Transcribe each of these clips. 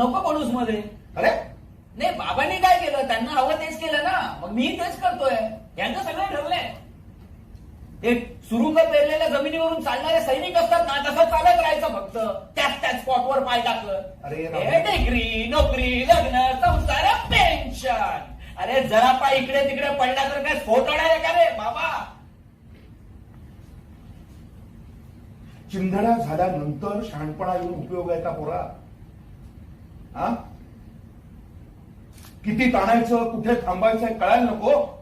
नको पडूसमध्ये अरे? नाही बाबांनी काय केलं? त्यांना हवं तेच केलं ना. मग मी तेच करतोय. यांचं सगळं ठरलंय. ते सुरुंग पेरलेल्या जमिनीवरून चालणारे सैनिक असतात ना तसं चालत राहायचं फक्त. त्याच त्याच स्पॉटवर पाय टाकलं. अरे राम. डिग्री नोकरी लग्न संसार पेन्शन अरे जरा पाय इकडे तिकडे पडला तर काय स्फोट होणार आहे का रे बाबा? चिंधड्या झाल्यानंतर शहाणपणा येऊन उपयोग आहे का पोरा? हा? किती ताणायचं कुठे थांबायचं कळायला नको.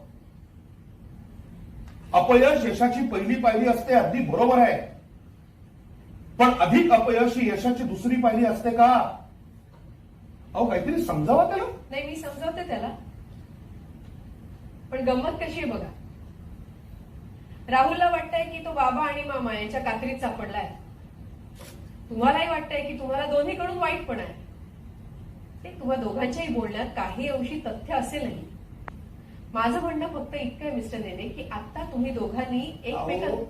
अपयश यशाची पहिली पायरी असते अगदी बरोबर आहे. पण अधिक अपयश ही यशाची दुसरी पायरी असते का? अहो काहीतरी समजावा त्याला? नाही मी समजावते त्याला. पण गंमत कशी आहे बघा. राहुलला वाटतंय की तो बाबा आणि मामा यांच्या कात्रीत सापडलाय. तुम्हालाही वाटतंय की तुम्हाला दोन्हीकडून वाईट पण आहे. ते तुम्हा दोघांच्याही बोलण्यात काही अंशी तथ्य असेलही माझं म्हणणं फक्त इतकं आहे मिस्टर नेने की आता तुम्ही दोघांनी एकमेकांना अहो,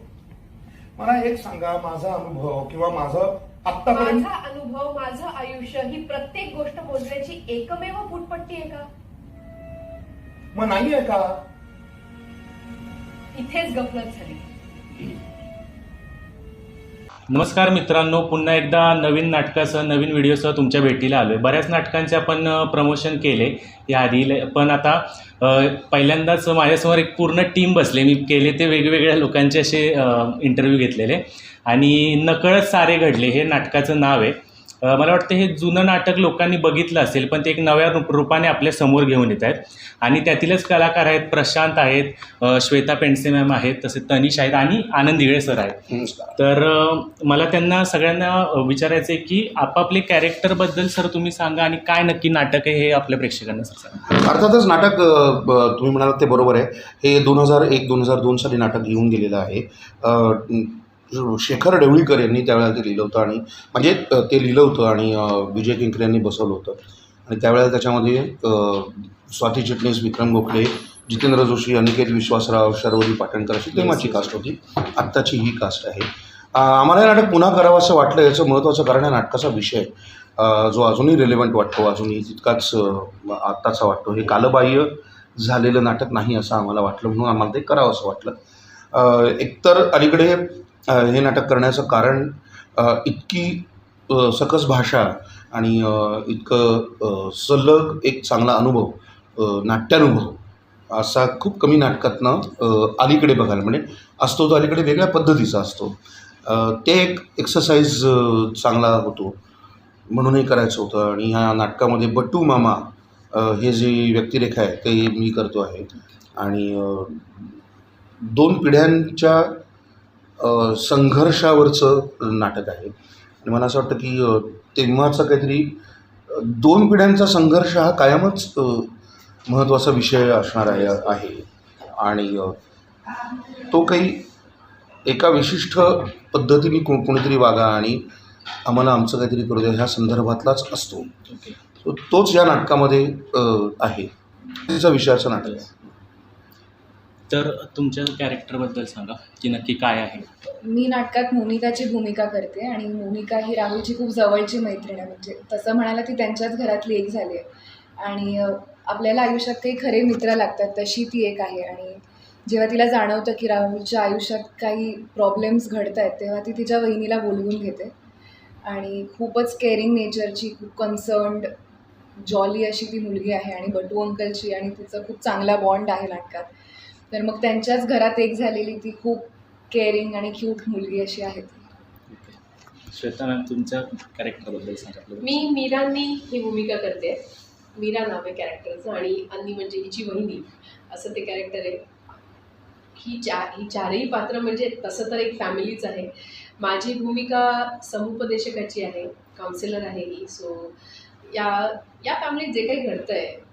मला एक सांगा माझा अनुभव किंवा माझं आतापर्यंत माझा अनुभव माझं आयुष्य ही प्रत्येक गोष्ट मोजण्याची एकमेव फुटपट्टी आहे का? मग नाही आहे का? इथेच गफलत झाली. नमस्कार मित्रांनो पुन्हा एकदा नवीन नाटकासह नवीन व्हिडिओसह तुमच्या भेटीला आलो आहे बऱ्याच नाटकांचे आपण प्रमोशन केले. या आधी पण आता पहिल्यांदाच माझ्यासमोर एक पूर्ण टीम बसले. मी केले ते वेगवेगळ्या लोकांचे असे इंटरव्ह्यू घेतलेले. आणि नकळत सारे घडले. हे नाटकाचं नाव आहे. मला वाटतं हे जुनं नाटक लोकांनी बघितलं असेल पण ते एक नव्या रूप रूपाने आपल्यासमोर घेऊन येत आहेत. आणि त्यातीलच कलाकार आहेत प्रशांत आहेत श्वेता पेंडसे मॅम आहेत तसे तनिष आहेत आणि आनंद इगळे सर आहेत. तर मला त्यांना सगळ्यांना विचारायचं आहे की आपापले कॅरेक्टरबद्दल सर तुम्ही सांगा आणि काय नक्की नाटक आहे हे आपल्या प्रेक्षकांना सर सांगा. अर्थातच नाटक तुम्ही म्हणालात ते बरोबर आहे. हे दोन हजार एक दोन हजार दोन साली नाटक येऊन गेलेलं आहे. शेखर ढवळीकर यांनी त्यावेळेला ते लिहिलं होतं आणि म्हणजे ते लिहिलं होतं आणि विजय किंकरे यांनी बसवलं होतं. आणि त्यावेळेला त्याच्यामध्ये स्वाती चिटणीस विक्रम गोखले जितेंद्र जोशी अनिकेत विश्वासराव शर्वरी पाटणकर अशी तेव्हाची कास्ट होती. आत्ताची ही कास्ट आहे. आम्हाला हे नाटक पुन्हा करावं असं वाटलं. याचं महत्त्वाचं कारण आहे नाटकाचा विषय. जो अजूनही रिलेवंट वाटतो अजूनही तितकाच आत्ताचा वाटतो. हे कालबाह्य झालेलं नाटक नाही असं आम्हाला वाटलं म्हणून आम्हाला ते करावं असं वाटलं. एकतर अलीकडे हे नाटक करण्याचं कारण इतकी सकस भाषा आणि इतकं सलग एक चांगला अनुभव नाट्यानुभव असा खूप कमी नाटकातनं अलीकडे बघायला म्हणजे असतो तो अलीकडे वेगळ्या पद्धतीचा असतो. ते एक एक्सरसाइज चांगला होतो म्हणूनही करायचं होतं आणि ह्या नाटकामध्ये बट्टू मामा हे जी व्यक्तिरेखा आहे ते मी करतो आहे. आणि दोन पिढ्यांच्या संघर्षावरचं नाटक आहे. आणि मला असं वाटतं की तेव्हाचा काहीतरी दोन पिढ्यांचा संघर्ष हा कायमच महत्त्वाचा विषय असणार आहे आहे. आणि तो काही एका विशिष्ट पद्धतीने को कोणीतरी वागा आणि आम्हाला आमचं काहीतरी करू द्या ह्या संदर्भातलाच असतो. तो तोच या नाटकामध्ये आहे. तिचा विषयाचं नाटक आहे. तर तुमच्या कॅरेक्टरबद्दल सांगा की नक्की काय आहे? मी नाटकात मोनिकाची भूमिका करते आणि मोनिका ही राहुलची खूप जवळची मैत्रीण आहे. म्हणजे तसं म्हणायला ती त्यांच्याच घरातली एक झाली आहे. आणि आपल्याला आयुष्यात काही खरे मित्र लागतात तशी ती एक आहे. आणि जेव्हा तिला जाणवतं की राहुलच्या आयुष्यात काही प्रॉब्लेम्स घडत आहेत तेव्हा ती तिच्या वहिनीला बोलवून घेते. आणि खूपच केअरिंग नेचरची खूप कन्सर्न्ड जॉली अशी ती मुलगी आहे आणि बटू अंकलची. आणि तिचं खूप चांगला बॉन्ड आहे नाटकात. तर मग त्यांच्याच घरात एक झालेली ती खूप केअरिंग आणि क्यूट मुलगी अशी आहे श्वेता मॅम तुमच्या कॅरेक्टरबद्दल सांगा. मी मीरांनी ही भूमिका करते. मीरा नाव आहे कॅरेक्टरचं आणि अन्नी म्हणजे हिची वहिनी. असं ते कॅरेक्टर आहे. ही चार ही चारही पात्र म्हणजे तसं तर एक फॅमिलीच आहे. माझी भूमिका समुपदेशकाची आहे काउन्सिलर आहे ही. सो या या फॅमिलीत जे काही घडतं आहे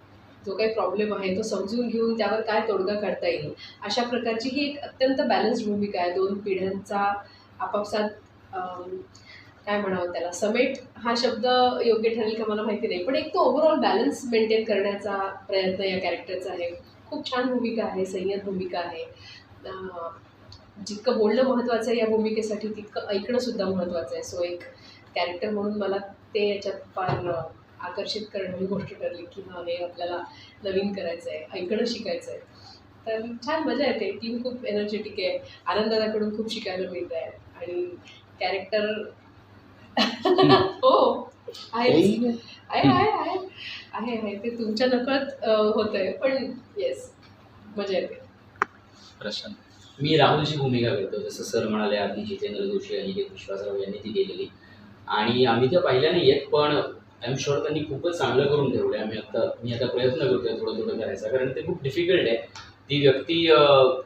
जो काही प्रॉब्लेम आहे तो समजून घेऊन त्यावर काय तोडगा काढता येईल? अशा प्रकारची ही एक अत्यंत बॅलन्स्ड भूमिका आहे. दोन पिढ्यांचा आपापसात काय म्हणावं त्याला? समेट हा शब्द योग्य ठरेल का मला माहिती नाही. पण एक तो ओव्हरऑल बॅलन्स मेंटेन करण्याचा प्रयत्न या कॅरेक्टरचा आहे. खूप छान भूमिका आहे संयत भूमिका आहे. जितकं बोलणं महत्त्वाचं आहे या भूमिकेसाठी तितकं ऐकणंसुद्धा महत्त्वाचं आहे. सो एक कॅरेक्टर म्हणून मला ते याच्यात फार आकर्षित करणारी गोष्ट ठरली की हा हे आपल्याला नवीन करायचं आहे ऐकणं शिकायचं आहे तर छान मजा येते. टीम खूप एनर्जेटिक आहे. आनंदाकडून खूप शिकायला मिळत आहे. आणि कॅरेक्टर हो. आहे. आहे आहे आहे. ते तुमच्या नकळत होत आहे पण येस मजा येते. प्रशांत मी राहुलची भूमिका करतो जसं सर म्हणाले आधी जितेंद्र जोशी आणि विश्वासराव यांनी ती केलेली. आणि आम्ही त्या पाहिल्या नाही आहेत पण आय एम शुअर त्यांनी खूपच चांगलं करून ठेवलं आम्ही आता मी आता प्रयत्न करतोय थोडं थोडं करायचा. कारण ते खूप डिफिकल्ट आहे. ती व्यक्ती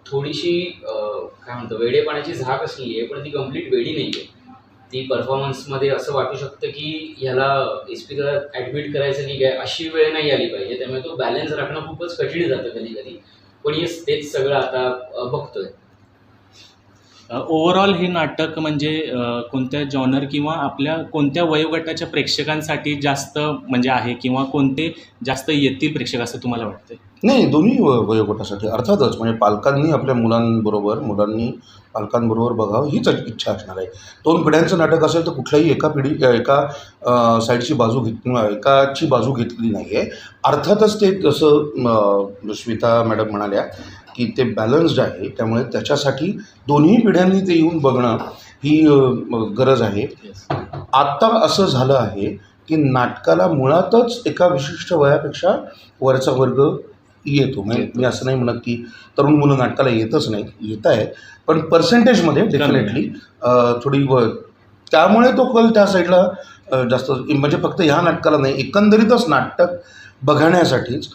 थोडीशी काय म्हणतो वेडेपणाची झाक असली आहे पण ती कंप्लीट वेडी नाही आहे ती परफॉर्मन्समध्ये असं वाटू शकतं की ह्याला एस पीला ॲडमिट करायचं की काय अशी वेळ नाही आली पाहिजे. त्यामुळे तो बॅलन्स राखणं खूपच कठीण जातं कधी कधी पण हे तेच सगळं आता बघतोय. ओव्हरऑल हे नाटक म्हणजे कोणत्या जॉनर किंवा आपल्या कोणत्या वयोगटाच्या प्रेक्षकांसाठी जास्त म्हणजे आहे किंवा कोणते जास्त येतील प्रेक्षक असं तुम्हाला वाटतं नाही दोन्ही व- वयोगटासाठी. अर्थातच म्हणजे पालकांनी आपल्या मुलांबरोबर मुलांनी पालकांबरोबर बघावं हीच इच्छा असणार आहे. दोन पिढ्यांचं नाटक असेल तर कुठल्याही एका पिढी एका साईडची बाजू घेत एकाची बाजू घेतली नाही आहे अर्थातच ते जसं अ, श्वेता मॅडम म्हणाल्या की ते बॅलन्स्ड आहे त्यामुळे त्याच्यासाठी दोन्ही पिढ्यांनी ते येऊन बघणं ही गरज आहे. आत्ता असं झालं आहे की नाटकाला मुळातच एका विशिष्ट वयापेक्षा वरचा वर्ग येतो. म्हणजे मी असं नाही म्हणत की तरुण मुलं नाटकाला येतच नाही येत आहे पण पर्सेंटेजमध्ये डेफिनेटली थोडी व त्यामुळे तो कल त्या साईडला जास्त म्हणजे फक्त ह्या नाटकाला नाही एकंदरीतच नाटक बघण्यासाठीच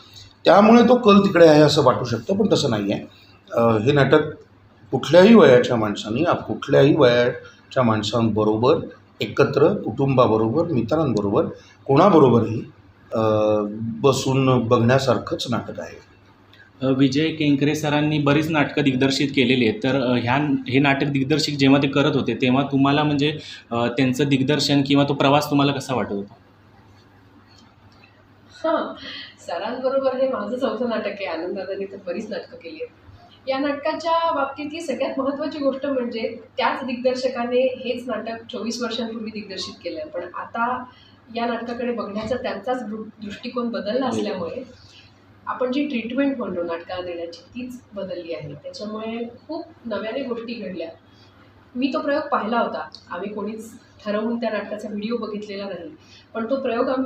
त्यामुळे तो कल तिकडे आहे असं वाटू शकतं पण तसं नाही आहे. हे नाटक कुठल्याही वयाच्या माणसांनी आप- कुठल्याही वयाच्या माणसांबरोबर एकत्र कुटुंबाबरोबर मित्रांबरोबर कोणाबरोबरही अ, बसून बघण्यासारखंच नाटक आहे. विजय केंकरे सरांनी बरीच नाटकं दिग्दर्शित केलेली आहेत. तर ह्या हे नाटक दिग्दर्शित जेव्हा ते करत होते तेव्हा तुम्हाला म्हणजे त्यांचं दिग्दर्शन किंवा तो प्रवास तुम्हाला कसा वाटत होता? हां. सरांबरोबर हे माझं चौथं नाटक आहे आनंदादानी तर बरीच नाटकं केली आहेत. या नाटकाच्या बाबतीतली सगळ्यात महत्त्वाची गोष्ट म्हणजे त्याच दिग्दर्शकाने हेच नाटक चोवीस वर्षांपूर्वी दिग्दर्शित केलं आहे पण आता या नाटकाकडे बघण्याचा त्यांचाच दृ- दृष्टिकोन बदलला असल्यामुळे आपण जी ट्रीटमेंट म्हणतो नाटकाला देण्याची तीच बदलली आहे. त्याच्यामुळे खूप नव्याने गोष्टी घडल्या. मी तो प्रयोग पाहिला होता. आम्ही कोणीच ठरवून त्या नाटकाचा व्हिडिओ बघितलेला नाही. पण तो प्रयोग आम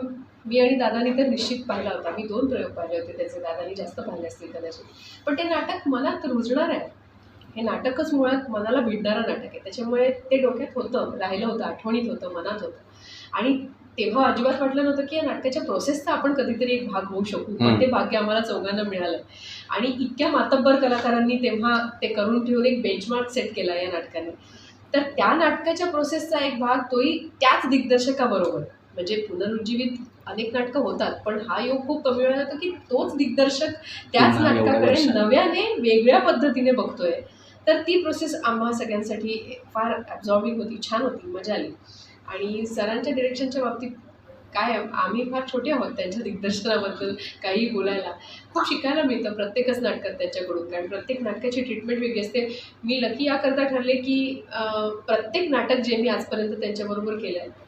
मी आणि दादानी तर निश्चित पाहिला होता. मी दोन प्रयोग पाहिले होते त्याचे. दादानी जास्त पाहिले असतील कदाचित. पण ते नाटक मनात रुजणार आहे. हे नाटकच मुळात मनाला भिडणारं नाटक आहे. त्याच्यामुळे ते डोक्यात होतं राहिलं होतं आठवणीत होतं मनात होतं. आणि तेव्हा अजिबात वाटलं नव्हतं की या नाटकाच्या प्रोसेसचा आपण कधीतरी एक भाग होऊ शकू. पण. ते भाग्य आम्हाला चौघांना मिळालं. आणि इतक्या मातब्बर कलाकारांनी तेव्हा ते करून ठेवून एक बेंचमार्क सेट केला या नाटकाने. तर त्या नाटकाच्या प्रोसेसचा एक भाग तोही त्याच दिग्दर्शकाबरोबर. म्हणजे पुनरुज्जीवित अनेक नाटकं होतात पण हा योग खूप कमी वेळा होतो की तोच दिग्दर्शक त्याच नाटकाकडे. नव्याने वेगळ्या पद्धतीने बघतोय. तर ती प्रोसेस आम्हा सगळ्यांसाठी फार ॲब्झॉर्बिंग होती छान होती मजा आली. आणि सरांच्या डिरेक्शनच्या बाबतीत काय आम्ही फार छोटे आहोत त्यांच्या दिग्दर्शनाबद्दल काही बोलायला. खूप शिकायला मिळतं प्रत्येकच नाटकात त्यांच्याकडून कारण प्रत्येक नाटकाची ट्रीटमेंट वेगळी असते. मी लकी याकरता ठरले की प्रत्येक नाटक जे मी आजपर्यंत त्यांच्याबरोबर केलं आहे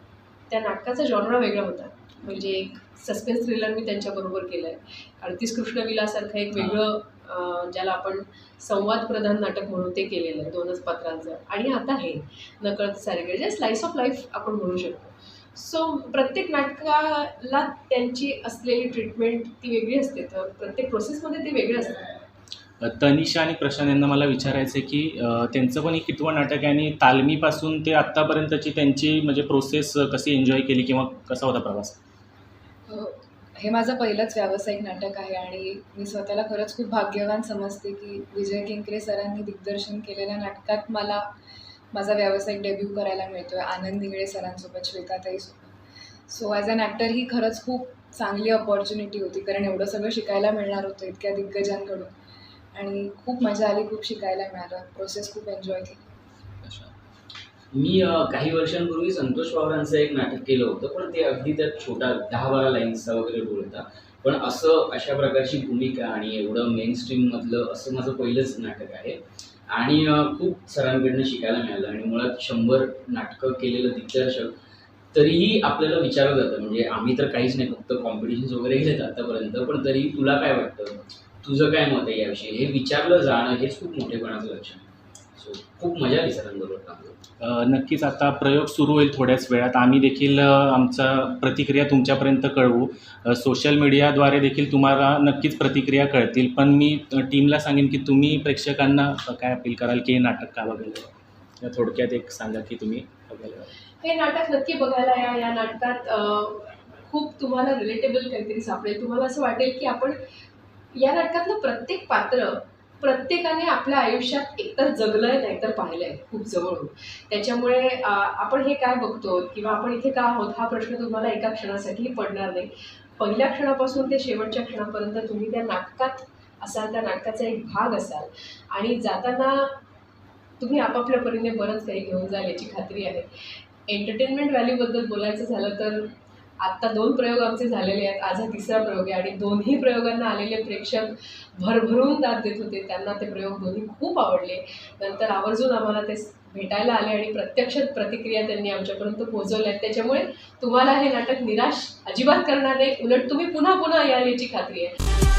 त्या नाटकाचा जॉनरा वेगळा होता. म्हणजे एक सस्पेन्स थ्रिलर मी त्यांच्याबरोबर केलं आहे अडतीस कृष्णविलासारखं एक वेगळं ज्याला आपण संवाद प्रधान नाटक म्हणून ते केलेलं आहे दोनच पात्रांचं. आणि आता हे नकळत सारे जे स्लाईस ऑफ लाईफ आपण म्हणू शकतो. सो प्रत्येक नाटकाला त्यांची असलेली ट्रीटमेंट ती वेगळी असते. तर प्रत्येक प्रोसेसमध्ये ते वेगळे असतात. तनिषा आणि प्रशांत यांना मला विचारायचं आहे की त्यांचं पण एक कितवं नाटक आहे आणि तालमीपासून ते आत्तापर्यंतची त्यांची म्हणजे प्रोसेस कशी एन्जॉय केली किंवा कसा होता प्रवास? हे माझं पहिलंच व्यावसायिक नाटक आहे आणि मी स्वतःला खरंच खूप भाग्यवान समजते की विजय केंकरे सरांनी दिग्दर्शन केलेल्या नाटकात मला माझा व्यावसायिक डेब्यू करायला मिळतो आहे आनंद निगळे सरांसोबत श्वेताताईसोबत सो ॲज अन ॲक्टर ही खरंच खूप चांगली अपॉर्च्युनिटी होती कारण एवढं सगळं शिकायला मिळणार होतं इतक्या दिग्गजांकडून. आणि खूप मजा आली खूप शिकायला मिळालं. प्रोसेस खूप एन्जॉय केली. मी काही वर्षांपूर्वी संतोष पवारांचं एक नाटक केलं होतं पण ते अगदी त्यात छोटा दहा बारा लाईन्सचा वगैरे रोल होता पण असं अशा प्रकारची भूमिका आणि एवढं मेन स्ट्रीममधलं असं माझं पहिलंच नाटक आहे. आणि खूप सरांकडनं शिकायला मिळालं आणि मुळात शंभर नाटकं केलेलं दिग्दर्शक तरीही आपल्याला विचारलं जातं. म्हणजे आम्ही तर काहीच नाही फक्त कॉम्पिटिशन्स वगैरे घेत आतापर्यंत पण तरी तुला काय वाटतं? तुझं काय मत आहे याविषयी? हे विचारलं जाणं हेच खूप मोठेपणाचं लक्षण सो खूप मजा आली सरांबरोबर काम नक्कीच आता प्रयोग सुरू होईल थोड्याच वेळात. आम्ही देखील आमचा प्रतिक्रिया तुमच्यापर्यंत कळवू. सोशल मीडियाद्वारे देखील तुम्हाला नक्कीच प्रतिक्रिया कळतील. पण मी टीमला सांगेन की तुम्ही प्रेक्षकांना काय अपील कराल की हे नाटक का बघायला या थोडक्यात एक सांगा की तुम्ही बघायला हे नाटक नक्की बघायला या. या नाटकात खूप तुम्हाला रिलेटेबल काहीतरी सापडेल. तुम्हाला असं वाटेल की आपण या नाटकातलं प्रत्येक पात्र प्रत्येकाने आपल्या आयुष्यात एकतर जगलंय नाहीतर पाहिलंय खूप जवळून. त्याच्यामुळे आपण हे काय बघतो किंवा आपण इथे का आहोत हा प्रश्न तुम्हाला एका क्षणासाठीही पडणार नाही. पहिल्या क्षणापासून ते शेवटच्या क्षणापर्यंत तुम्ही त्या नाटकात असाल त्या नाटकाचा एक भाग असाल. आणि जाताना तुम्ही आपापल्या परीने बरंच काही घेऊन जाल याची खात्री आहे. एंटरटेनमेंट व्हॅल्यूबद्दल बोलायचं झालं तर आत्ता दोन प्रयोग आमचे झालेले आहेत. आज हा तिसरा प्रयोग आहे आणि दोन्ही प्रयोगांना आलेले प्रेक्षक भरभरून दाद देत होते. त्यांना ते प्रयोग दोन्ही खूप आवडले. नंतर आवर्जून आम्हाला ते भेटायला आले आणि प्रत्यक्ष प्रतिक्रिया त्यांनी आमच्यापर्यंत पोहोचवल्या आहेत. त्याच्यामुळे तुम्हाला हे नाटक निराश अजिबात करणार नाही. उलट तुम्ही पुन्हा पुन्हा याल याची खात्री आहे.